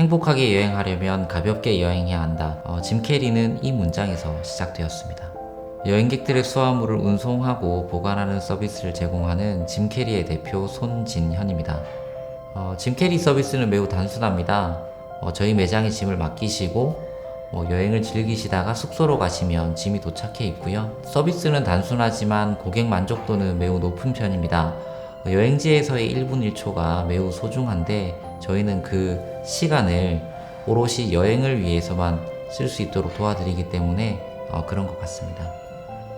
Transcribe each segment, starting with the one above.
행복하게 여행하려면 가볍게 여행해야 한다. 어, 짐 캐리는 이 문장에서 시작되었습니다. 여행객들의 수화물을 운송하고 보관하는 서비스를 제공하는 짐 캐리의 대표 손진현입니다. 어, 짐 캐리 서비스는 매우 단순합니다. 어, 저희 매장에 짐을 맡기시고 뭐 여행을 즐기시다가 숙소로 가시면 짐이 도착해 있고요. 서비스는 단순하지만 고객 만족도는 매우 높은 편입니다. 어, 여행지에서의 1분 1초가 매우 소중한데 저희는 그 시간을 오롯이 여행을 위해서만 쓸 수 있도록 도와드리기 때문에 어, 그런 것 같습니다.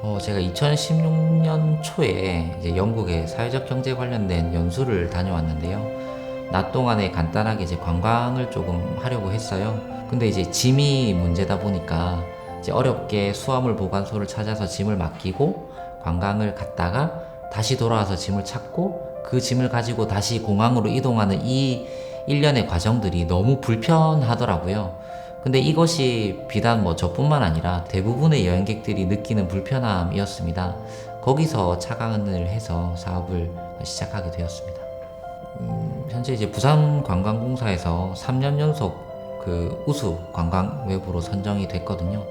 어, 제가 2016년 초에 영국의 사회적 경제 관련된 연수를 다녀왔는데요. 낮 동안에 간단하게 이제 관광을 조금 하려고 했어요. 근데 이제 짐이 문제다 보니까 이제 어렵게 수화물 보관소를 찾아서 짐을 맡기고 관광을 갔다가 다시 돌아와서 짐을 찾고 그 짐을 가지고 다시 공항으로 이동하는 이 일련의 과정들이 너무 불편하더라고요. 근데 이것이 비단 뭐 저뿐만 아니라 대부분의 여행객들이 느끼는 불편함이었습니다. 거기서 착안을 해서 사업을 시작하게 되었습니다. 음, 현재 이제 부산 관광공사에서 3년 연속 그 우수 관광 외부로 선정이 됐거든요.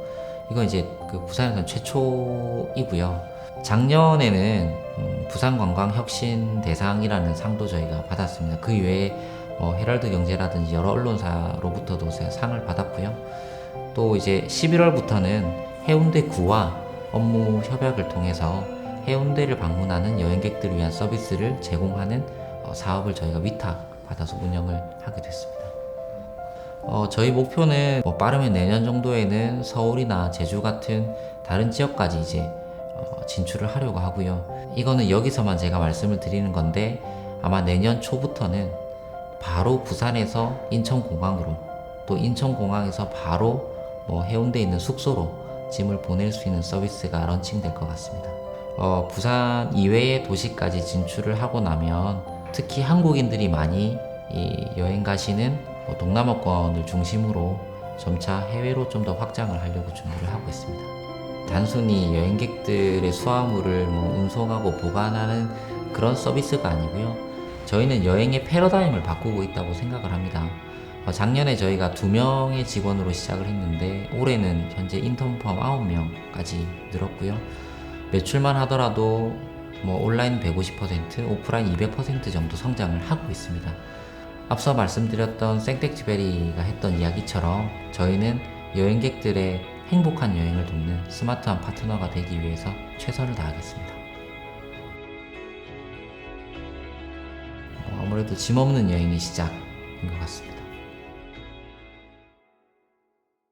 이건 이제 그 부산에서는 최초이고요. 작년에는 음, 부산관광혁신 대상이라는 상도 저희가 받았습니다. 그 외에 뭐 헤럴드 경제라든지 여러 언론사로부터도 상을 받았고요. 또 이제 11월부터는 해운대 구와 업무 협약을 통해서 해운대를 방문하는 여행객들을 위한 서비스를 제공하는 어, 사업을 저희가 위탁 받아서 운영을 하게 됐습니다. 어, 저희 목표는 뭐 빠르면 내년 정도에는 서울이나 제주 같은 다른 지역까지 이제 어, 진출을 하려고 하고요. 이거는 여기서만 제가 말씀을 드리는 건데 아마 내년 초부터는 바로 부산에서 인천공항으로 또 인천공항에서 바로 뭐 해운대에 있는 숙소로 짐을 보낼 수 있는 서비스가 런칭될 것 같습니다. 어, 부산 이외의 도시까지 진출을 하고 나면 특히 한국인들이 많이 이 여행 가시는 뭐 동남아권을 중심으로 점차 해외로 좀 더 확장을 하려고 준비를 하고 있습니다. 단순히 여행객들의 수화물을 뭐 운송하고 보관하는 그런 서비스가 아니고요. 저희는 여행의 패러다임을 바꾸고 있다고 생각을 합니다. 어, 작년에 저희가 두 명의 직원으로 시작을 했는데 올해는 현재 인턴 포함 9명까지 늘었고요. 매출만 하더라도 뭐 온라인 150%, 오프라인 200% 정도 성장을 하고 있습니다. 앞서 말씀드렸던 생텍쥐베리가 했던 이야기처럼 저희는 여행객들의 행복한 여행을 돕는 스마트한 파트너가 되기 위해서 최선을 다하겠습니다. 어, 아무래도 짐 없는 여행이 시작인 것 같습니다.